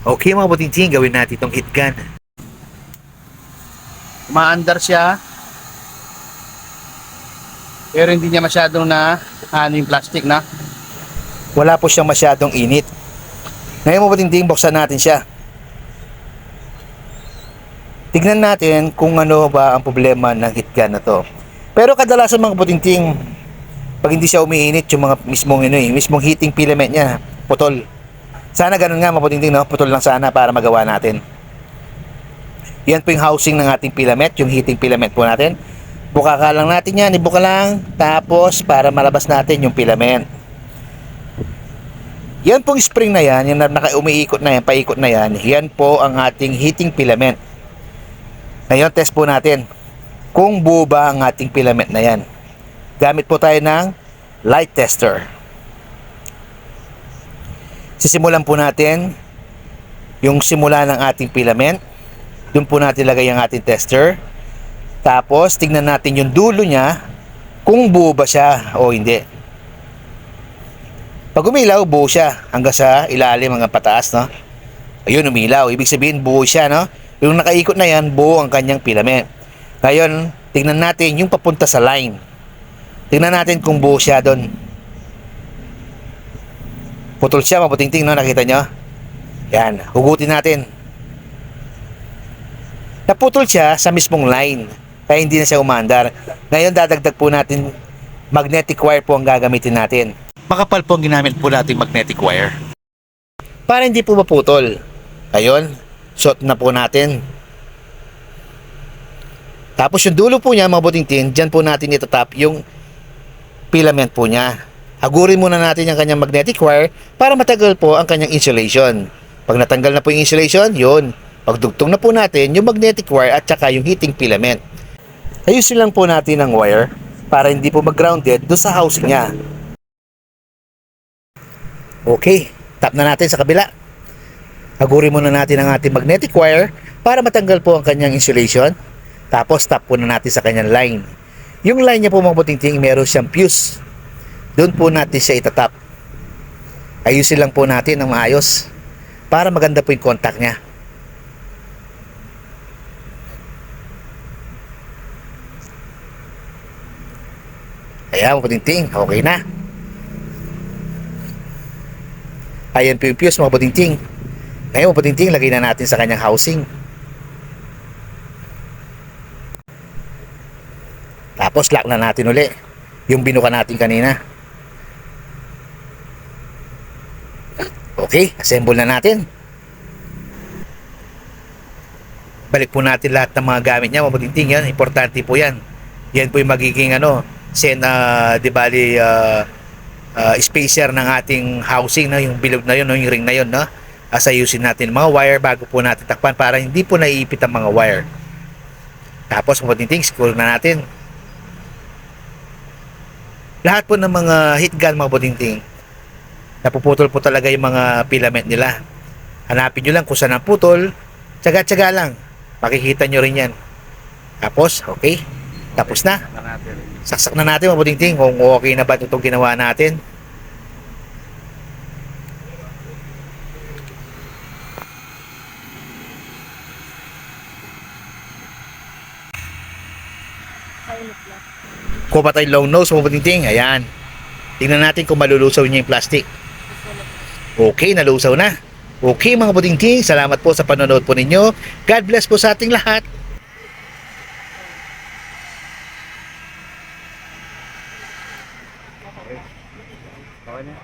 Okay mga buting gawin natin itong heat gun. Maandar siya. Pero hindi niya masyadong na ano yung plastic na. Wala po siyang masyadong init. Ngayon mga buting buksan natin siya. Tignan natin kung ano ba ang problema ng heat gun na to. Pero kadalasan mga buting pag hindi siya umiinit yung mga mismong ano eh, mismong heating filament niya, putol. Sana ganun nga mga buting no? Putol lang sana para magawa natin. Yan po yung housing ng ating filament, yung heating filament po natin. Buka ka lang natin yan, ibuka lang. Tapos, para malabas natin yung filament. Yan pong spring na yan, yung na- naka-umiikot na yan, paikot na yan, yan po ang ating heating filament. Ngayon, test po natin kung buo ba ang ating filament na yan. Gamit po tayo ng light tester. Sisimulan po natin yung simula ng ating filament. Doon po natin lagay ang ating tester. Tapos, tingnan natin yung dulo niya kung buo ba siya o hindi. Pag umilaw, buo siya hanggang sa ilalim hanggang pataas, no? Ayun, umilaw. Ibig sabihin, buo siya, no? Yung nakaikot na yan, buo ang kanyang filament. Ngayon, tingnan natin yung papunta sa line. Tingnan natin kung buo siya doon. Putol siya, maputingting, no? Nakita nyo? Yan, hugutin natin. Naputol siya sa mismong line. Kaya hindi na siya umandar. Ngayon, dadagdag po natin magnetic wire po ang gagamitin natin. Makapal po ang ginamit po natin magnetic wire. Para hindi po maputol. Ayun, shot na po natin. Tapos yung dulo po niya, mga buting dyan po natin itatap yung filament po niya. Hagurin muna natin yung kanyang magnetic wire para matagal po ang kanyang insulation. Pag natanggal na po yung insulation, yun. Pagdugtong na po natin yung magnetic wire at saka yung heating filament. Ayusin lang po natin ang wire para hindi po mag-grounded doon sa housing niya. Okay, tap na natin sa kabila. Hagurin muna natin ang ating magnetic wire para matanggal po ang kanyang insulation. Tapos tap po na natin sa kanyang line. Yung line niya po mga puting meron siyang fuse. Doon po natin siya itatap. Ayusin lang po natin ng maayos para maganda po yung contact niya. Ayan, puting okay na. Ayan po yung fuse mga puting Ngayon puting lagay na natin sa kanyang housing. Tapos lock na natin uli yung binuka natin kanina. Okay, assemble na natin. Balik po natin lahat ng mga gamit niya, mabuting yan, importante po yan. Yan po yung magiging ano, sen uh, di bali uh, uh, spacer ng ating housing na yung bilog na yun, no, yung ring na yun, no? As ayusin natin mga wire bago po natin takpan para hindi po naiipit ang mga wire. Tapos mabuting screw na natin lahat po ng mga heat gun mga budingting napuputol po talaga yung mga filament nila. Hanapin nyo lang kung saan ang putol. Tsaga tsaga lang. Makikita nyo rin yan. Tapos okay. Tapos na. Saksak na natin. Mga budingting kung okay na ba itong ginawa natin. Kuha pa tayo long nose mga budingting ayan. Tingnan natin kung malulusaw niya yung plastic Okay, nalusaw na. Okay mga budingting, salamat po sa panonood po ninyo. God bless po sa ating lahat. Okay na.